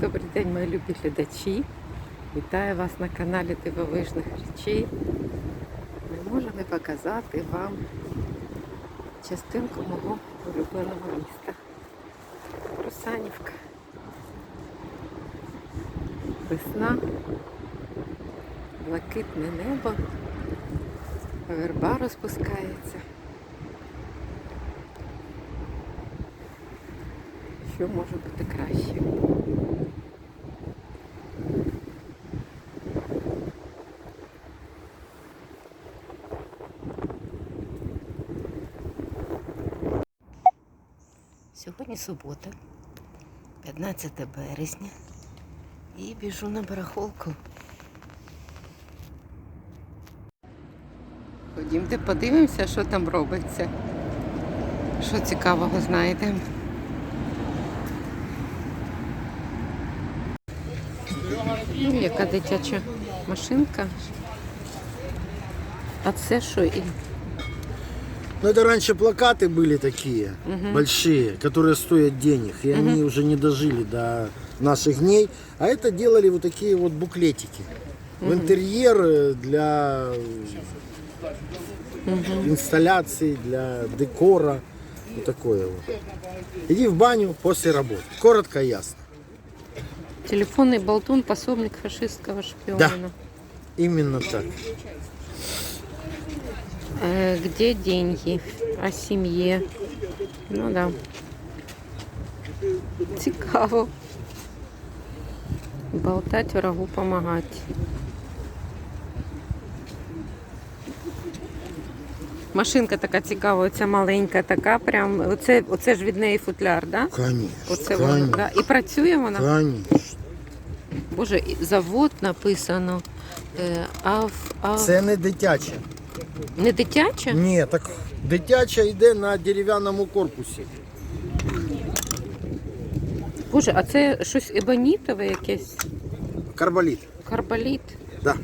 Добрий день, мої любі глядачі. Вітаю вас на каналі Дивовижних речей. Можу не показати вам частинку мого улюбленого міста. Русанівка. Весна, блакитне небо, верба розпускається. Що може бути краще? Сьогодні субота, 15 березня, і біжу на барахолку. Ходімте, подивимося, що там робиться. Що цікавого знайдемо. Яка дитяча машинка. А це що? І- Ну, это раньше плакаты были такие, большие, которые стоят денег, и они уже не дожили до наших дней. А это делали вот такие вот буклетики в интерьер э, для инсталляций, для декора. Вот такое вот. Иди в баню после работы. Коротко и ясно. Телефонный болтун, пособник фашистского шпиона. Именно так. Э, где деньги? О сім'ї. Ну да. Цікаво. Болтать врагу помагати. Машинка така цікава, оця маленька, така прям. Оце, оце ж від неї футляр, да? Конечно. Оце вона, конечно, да? І працює вона? конечно. Боже, і завод написано. Е, ав, ав... Це не дитяче. Не дитяча? Ні, так дитяча йде на дерев'яному корпусі. Боже, а це щось ебонітове якесь? Карболіт. Карболіт. Да.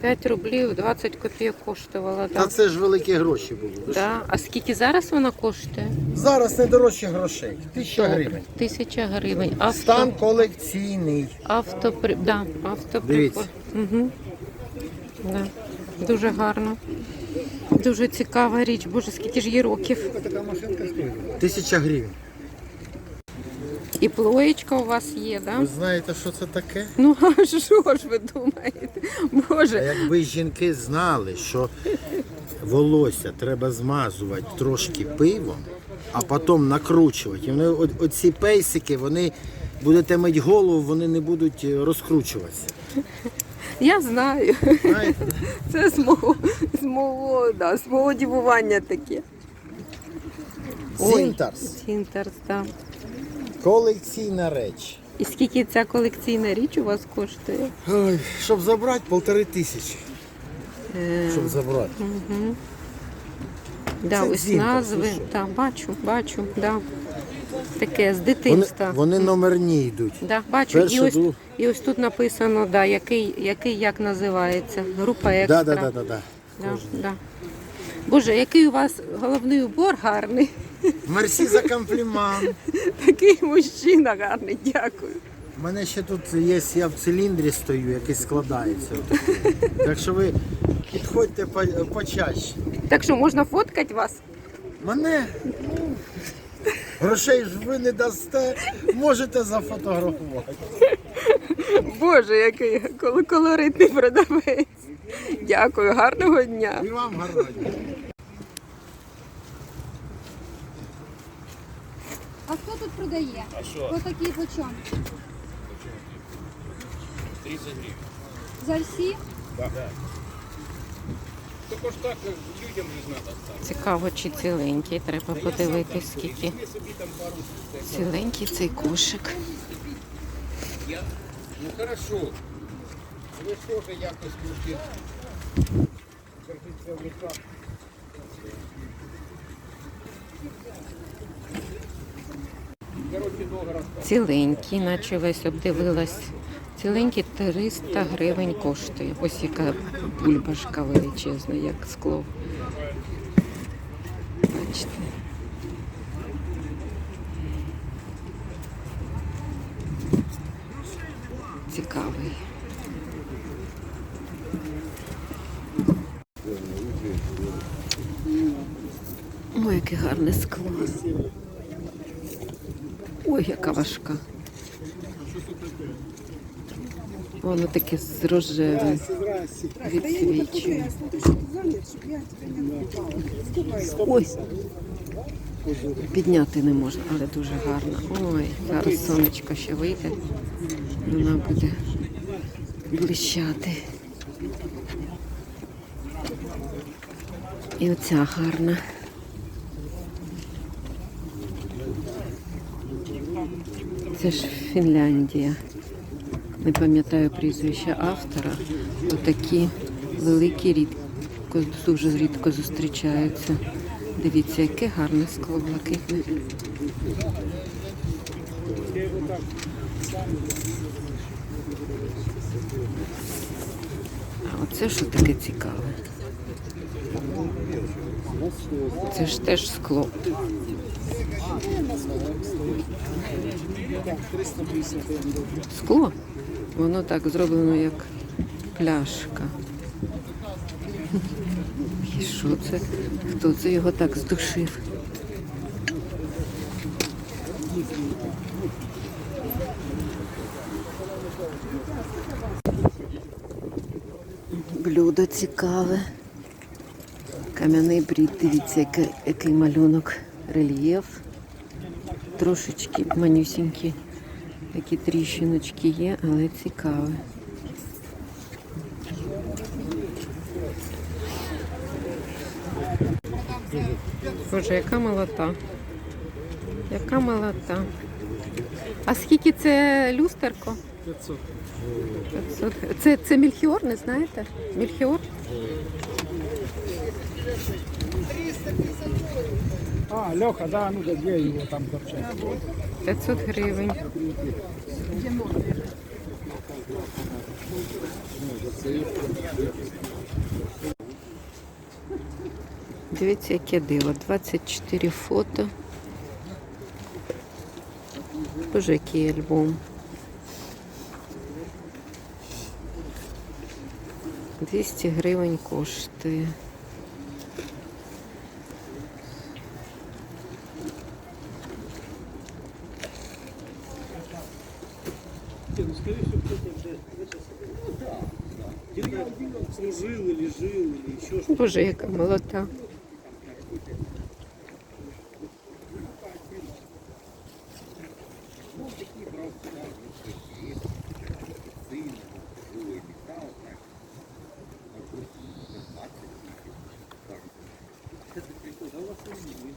5 рублів 20 копійок коштувала. Та Да. це ж великі гроші були. Да. А скільки зараз вона коштує? Зараз не дорожче грошей. Тисяча гривень. Тисяча гривень. Авто, Стан колекційний. автопри... да, автопри... Дивіться. Угу. Да. Дуже гарно. Дуже цікава річ. Боже, скільки ж їй років. Тисяча гривень. І плоєчка у вас є, Ви да? знаєте, що це таке? Ну а що ж ви думаєте? А Боже, якби жінки знали, що волосся треба змазувати трошки пивом, а потім накручувати. І вони, о- оці пейсики, вони будете мити голову, вони не будуть е, розкручуватися. Я знаю. Знаєте? Це з мого, з мого, да, з мого дивування таке. Ой. Сінтарс. Сінтерс, так. Колекційна реч. І скільки ця колекційна річ у вас коштує? Ой, щоб забрати полтори тисячі. Е, Щоб забрати. да, це ось Сінтерс, назви. ви що? Так, бачу, бачу, да. Таке з дитинства. вони номерні йдуть. Да, бачу, і ось, друг- і ось тут написано, да, який, який як називається. Група екстра. Да, да, да, да, да. Да, да. Боже, який у вас головний убор гарний. Мерсі за комплімент. Такий мужчина гарний, дякую. У мене ще тут є, я в циліндрі стою, який складається. отакий. Так що ви підходьте по- почаще. Так що можна фоткати вас? Мене ну, грошей ж ви не дасте, можете зафотографувати. Боже, який кол- колоритний продавець. Дякую, гарного дня. І вам гарного дня. А хто тут продає? А що? Ось такі по чому? 30 гривень. Зальсі? Цікаво, чи ціленький, треба подивитись, скільки ціленький цей кошик. Ну хорошо. Ви ж теж якось трошки. Ціленький, наче весь обдивилась. Ціленький 300 гривень коштує. Ось яка бульбашка величезна, як скло. Бачите. цікавий. Ой, яке гарне скло. Ой, яка важка. Воно таке з рожевим. Відсвічує. Ой. Підняти не можна, але дуже гарно. Ой, зараз сонечко ще вийде. Вона буде блищати. І оця гарна. Це ж Фінляндія. Не пам'ятаю прізвище автора. Отакі великі рідко, дуже рідко зустрічаються. Дивіться, яке гарне скло блакитне. А оце що таке цікаве? Це ж теж скло. Скло? Воно так зроблено як пляшка. І що це? Хто це його так здушив? Блюдо цікаве. Кам'яний брід, дивіться, який, який малюнок, рельєф. Трошечки манюсінькі, такі тріщиночки є, але цікаве. Боже, яка молота. Яка молота. А скільки це люстерко? 500. 500. Це, це мільхіор, не знаєте? Мільхіор? А, Леха, да, ну да, где его там торчать? 500 гривень. Дивіться, яке диво. 24 фото. Боже, який альбом. 200 гривень коштує. Служил или жил, или еще что-то. Боже, яка молота.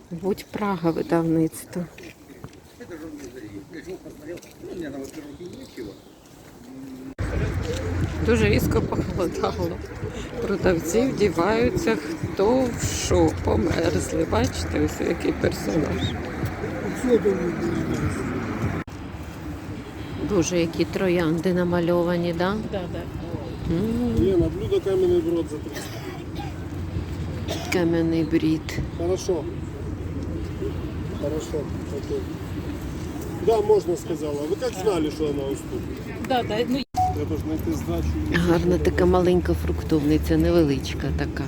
Будь Прага видавництво. Дуже різко похолодало. Продавці вдіваються, хто в що померзли. Бачите, ось який персонаж. Дуже які троянди намальовані, да? Да, да. Не, на блюдо каменный брод за 300. Кам'яний брід. Хорошо. Хорошо, окей. Да, можно сказала. Вы как знали, что она уступит? Да, да. Ну, Я тоже найти сдачу. Гарна така маленька фруктовниця, невеличка така.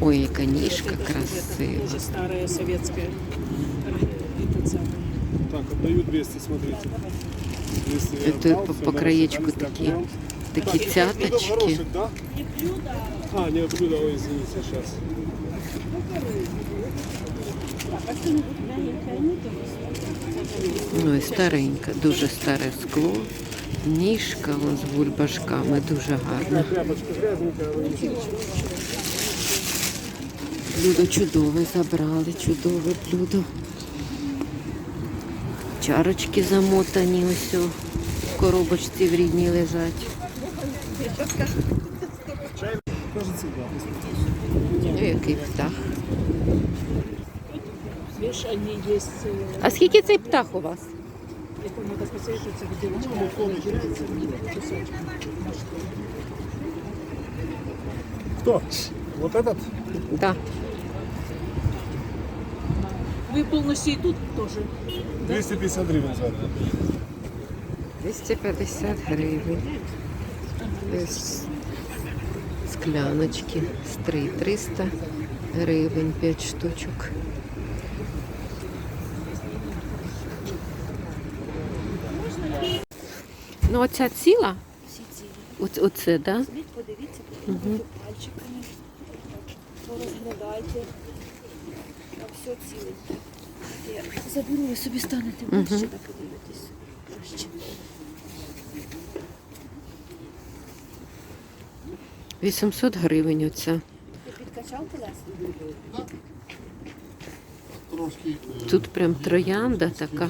Ой, яка ніжка красива. уже старая советская. Этот самый. Так, отдаю 200, смотрите. 200 я Это отдал, по- всё, по на краечку рассчитались, такие. так, Такі Так, это блюдо в цяточки. горошек, да? А, нет, блюдо, ой, извините, сейчас. Ой, старенька, дуже старе скло. Ніжка вон з бульбашками, дуже гарна. Блюдо чудове забрали, чудове блюдо. Чарочки замотані ось у коробочці в рідній лежать. Ну, який птах. Э, А скільки цей птах у вас? Это надо посоветоваться, где девочка кусочек. Кто? Вот этот? Да. Вы полностью и тут тоже. 250 гривен за это. 250 гривень. Ось скляночки з 3 300 гривень, 5 штучок. Ну, оця ціла? Всі ці. Оце, оце да? Візьміть, подивіться, потримайте пальчиками, порозглядайте. Там все. Я заберу, ви собі станете ближче та подивитесь. Краще. 800 гривень оця. Ти підкачав колеса? Тут прям троянда така.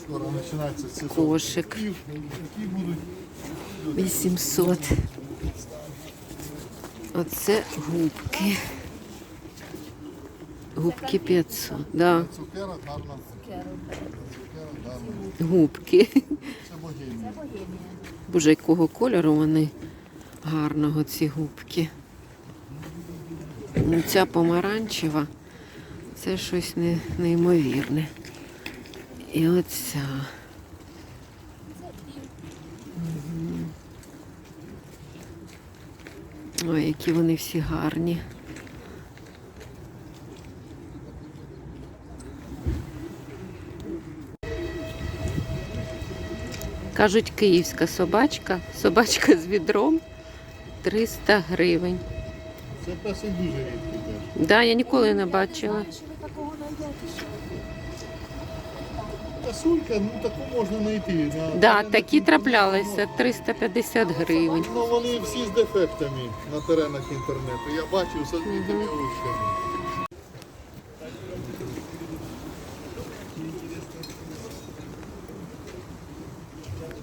Скоро починається сезон. Кошик 800. Оце губки. Губки 500. Да, гарна. губки. Це богемія. Боже, якого кольору вони гарного ці губки. Ну, ця помаранчева, це щось не, неймовірне. І оця. Мгм. Ой, які вони всі гарні. Кажуть, київська собачка, собачка з відром 300 гривень. Це дуже рідкий теж. Да, я ніколи не бачила. Що ви такого знайдете, що Косулька, ну таку можна знайти. На, Да, на- такі траплялися 350 гривень. Ну вони всі з дефектами на теренах інтернету. Я бачив з відбитими ручками.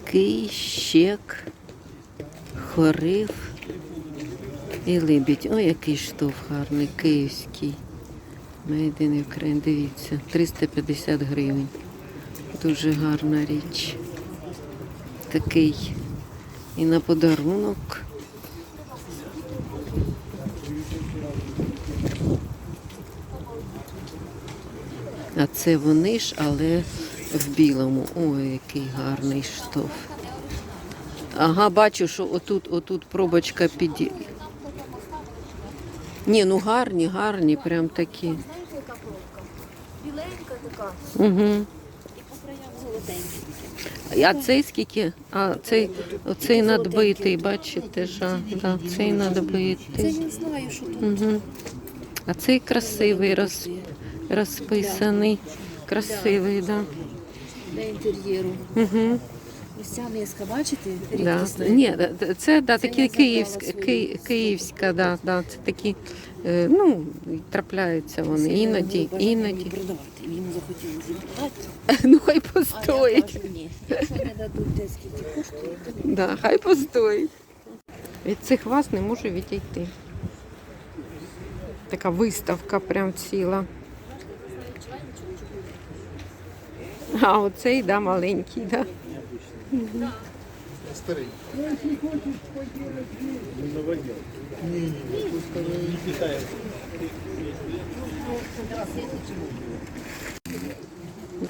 Кий, щек, хорив і либідь. Ой, який штоф гарний, київський. Made in Ukraine, дивіться, 350 гривень. Дуже гарна річ. Такий і на подарунок. А це вони ж, але в білому. Ой, який гарний штоф. Ага, бачу, що отут, отут пробочка під. Ні, ну гарні, гарні, прям такі. знаєте, яка коробка? Біленька така Угу. і по краям золотенькі. А цей скільки? А цей оцей надбитий, бачите ж, да, цей Це надбитий. не знаю, що тут. Угу. А цей красивий, роз, розписаний. Красивий, да. Для інтер'єру. Угу. Ось ця миска, бачите? Да. Рідкісна. Ні, да, це да, такі київська, ки, київська, да, да, це такі, е, ну, трапляються вони Це іноді, бажаємо іноді. продавати. Йому захотілося зібрати. Ну хай А я постоїть. кажу, ні. Якщо не дадуть те, скільки коштує, то ні. Да, хай постоїть. Від цих вас не можу відійти. Така виставка прям ціла. А оцей, да, маленький, да. Старий.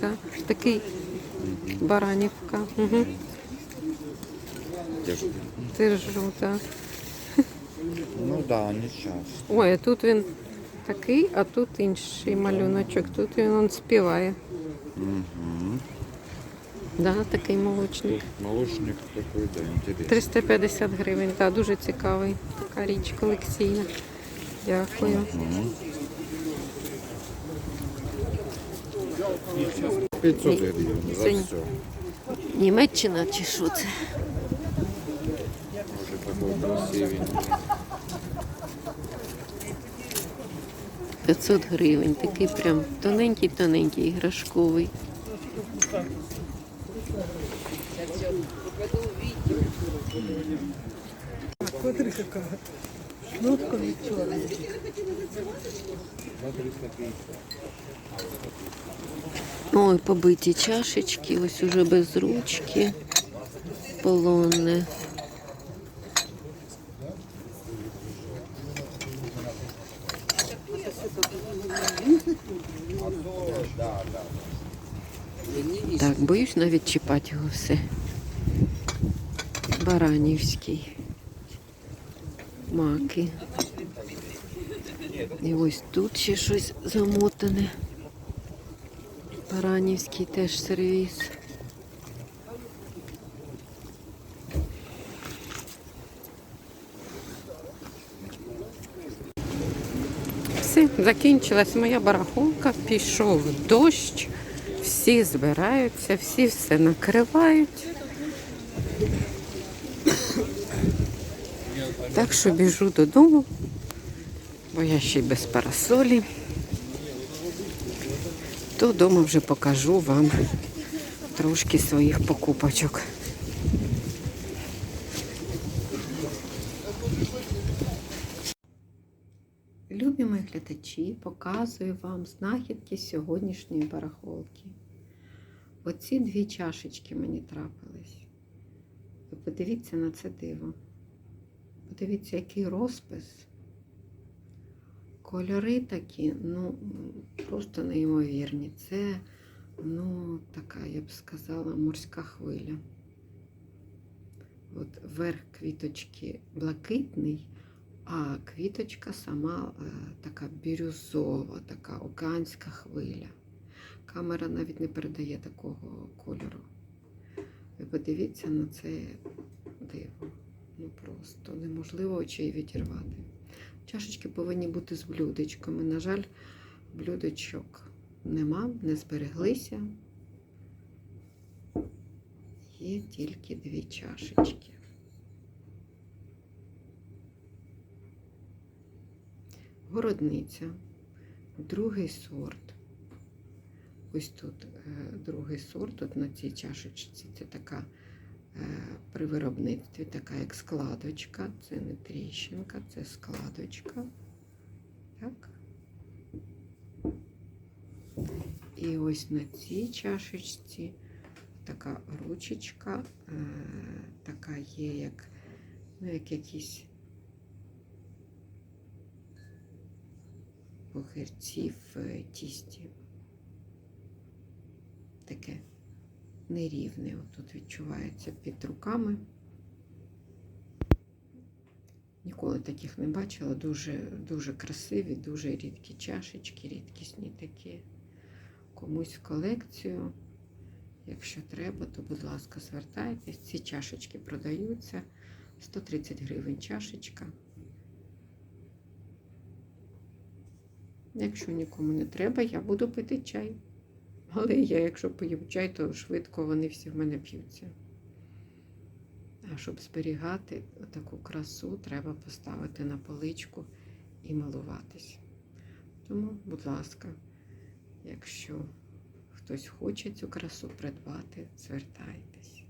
Да. Такий баранівка. Угу. Держу, так. Ну да, не часто. Ой, а тут він такий, а тут інший малюночок. Тут він он співає. Да, такий молочний. Молочник такой, да, интересный. 350 гривень, так, дуже цікавий. Така річ колекційна. Дякую. 500 гривен за Це- все. Німеччина чи що це? Уже такой красивенький. 500 гривень. Такий прям тоненький-тоненький іграшковий. Ой, побиті чашечки, ось уже без ручки. Полонне. Так, боюсь навіть чіпати його все. Баранівський. Маки. І ось тут ще щось замотане. Баранівський теж сервіс. Все, закінчилась моя барахолка, пішов дощ, всі збираються, всі все накривають. Так що біжу додому, бо я ще й без парасолі. То вдома вже покажу вам трошки своїх покупочок. Любі мої глядачі, показую вам знахідки сьогоднішньої барахолки. Оці дві чашечки мені трапились. Ви подивіться на це диво. Подивіться, який розпис. Кольори такі, ну, просто неймовірні. Це, ну, така, я б сказала, морська хвиля. От верх квіточки блакитний, а квіточка сама е, така бірюзова, така океанська хвиля. Камера навіть не передає такого кольору. Ви подивіться на це диво. Ну просто неможливо очей відірвати. Чашечки повинні бути з блюдечками. На жаль, блюдечок нема, не збереглися. Є тільки дві чашечки. Городниця, другий сорт. Ось тут е, другий сорт, тут на цій чашечці це така при виробництві така як складочка. Це не тріщинка, це складочка. Так. І ось на цій чашечці така ручечка, е, така є, як, ну, як якісь похирці в е, тісті. Таке нерівне. Отут відчувається під руками. Ніколи таких не бачила. Дуже, дуже красиві, дуже рідкі чашечки, рідкісні такі. Комусь в колекцію. Якщо треба, то, будь ласка, звертайтесь. Ці чашечки продаються. 130 гривень чашечка. Якщо нікому не треба, я буду пити чай. Але я, якщо пою чай, то швидко вони всі в мене п'ються. А щоб зберігати таку красу, треба поставити на поличку і малуватись. Тому, будь ласка, якщо хтось хоче цю красу придбати, звертайтесь.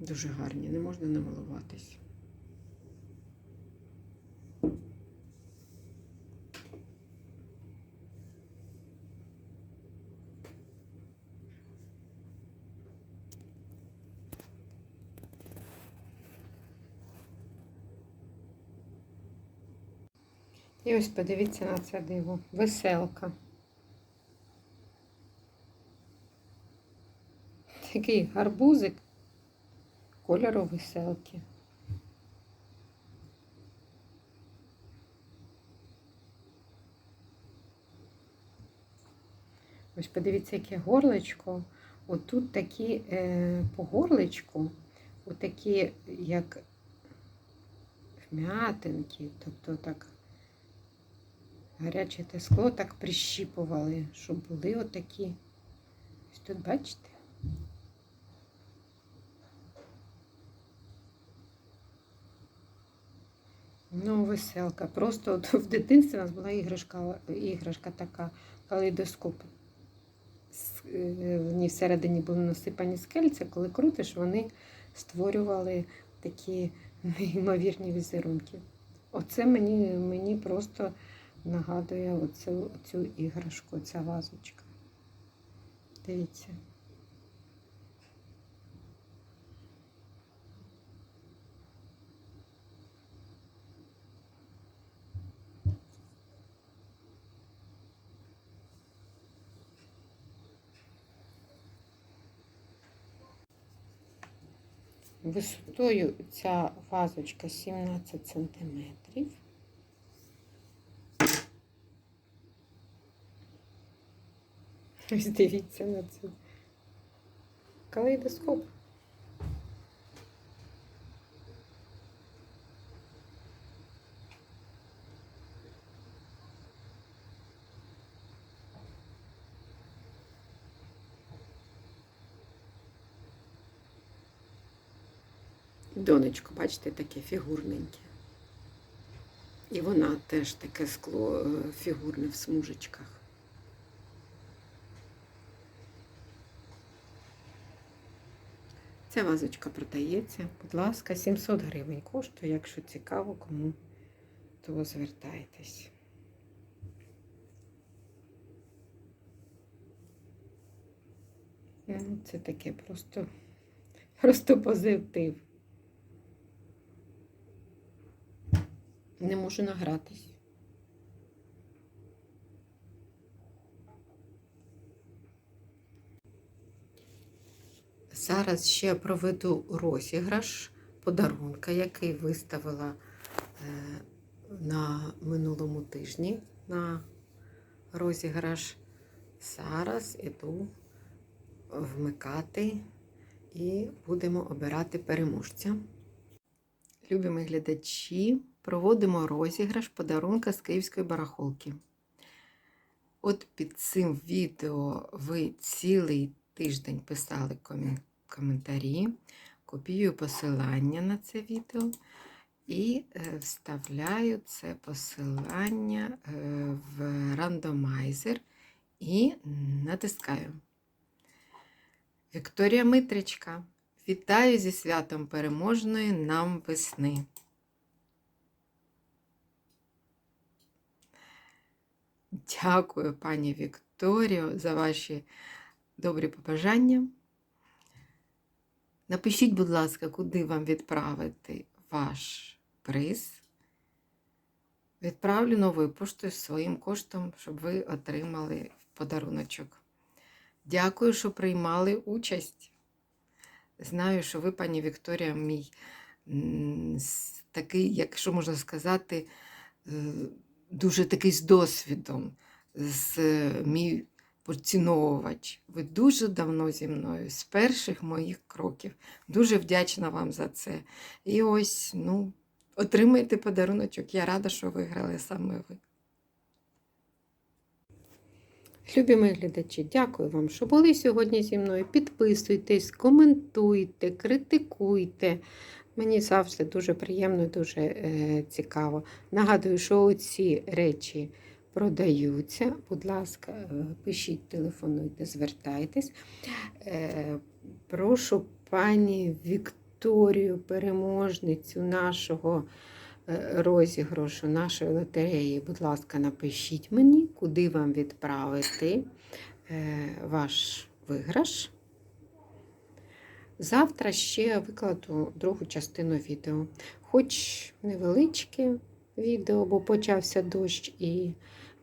Дуже гарні, не можна намалуватись. І ось подивіться на це диво. Веселка. Такий гарбузик кольору веселки. Ось подивіться, яке горлечко. Отут такі е, по горлечку, отакі, як вмятинки, тобто так гаряче те скло так прищіпували, щоб були отакі. Ось тут бачите? Ну, веселка. Просто от в дитинстві у нас була іграшка, іграшка така, калейдоскоп. Е, В ній всередині були насипані скельця, коли крутиш, вони створювали такі неймовірні візерунки. Оце мені, мені просто нагадує оцю, оцю іграшку, ця вазочка. Дивіться. Висотою ця вазочка 17 сантиметрів. Ось дивіться на це. Калейдоскоп. Донечко, бачите, таке фігурненьке. І вона теж таке скло е, фігурне в смужечках. Ця вазочка продається. Будь ласка, 700 гривень коштує, якщо цікаво, кому то звертайтесь. Ну, це таке просто, просто позитив. Не можу награтись. Зараз ще проведу розіграш подарунка, який виставила е, на минулому тижні на розіграш. Зараз іду вмикати і будемо обирати переможця. Любі глядачі, проводимо розіграш подарунка з Київської барахолки. От під цим відео ви цілий тиждень писали комі- коментарі, копіюю посилання на це відео і е, вставляю це посилання е, в рандомайзер і натискаю. Вікторія Митричка. Вітаю зі святом переможної нам весни. Дякую, пані Вікторіо, за ваші добрі побажання. Напишіть, будь ласка, куди вам відправити ваш приз. Відправлю новою поштою своїм коштом, щоб ви отримали подаруночок. Дякую, що приймали участь. Знаю, що ви, пані Вікторія, мій такий, якщо можна сказати, е, дуже такий з досвідом, з е, мій поціновувач. Ви дуже давно зі мною, з перших моїх кроків. Дуже вдячна вам за це. І ось, ну, отримайте подаруночок. Я рада, що виграли саме ви. Любі мої глядачі, дякую вам, що були сьогодні зі мною. Підписуйтесь, коментуйте, критикуйте. Мені завжди дуже приємно, дуже е, цікаво. Нагадую, що ці речі продаються. Будь ласка, е, пишіть, телефонуйте, звертайтесь. Е, прошу пані Вікторію, переможницю нашого е, розіграшу, нашої лотереї, будь ласка, напишіть мені, куди вам відправити ваш виграш. Завтра ще викладу другу частину відео. Хоч невеличке відео, бо почався дощ і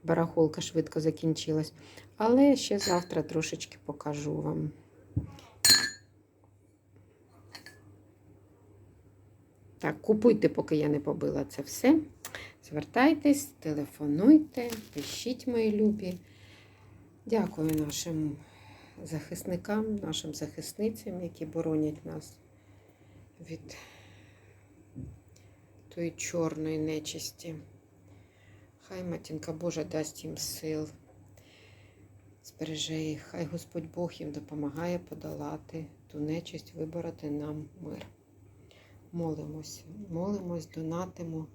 барахолка швидко закінчилась. Але ще завтра трошечки покажу вам. Так, купуйте, поки я не побила це все. Звертайтесь, телефонуйте, пишіть мої любі. Дякую нашим захисникам, нашим захисницям, які боронять нас від тої чорної нечисті. Хай матінка Божа дасть їм сил, збереже їх, хай Господь Бог їм допомагає подолати ту нечисть, вибороти нам мир. Молимося, молимось, донатимо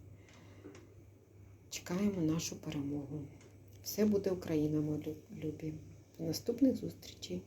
чекаємо нашу перемогу. Все буде Україна, мої любі. До наступних зустрічей!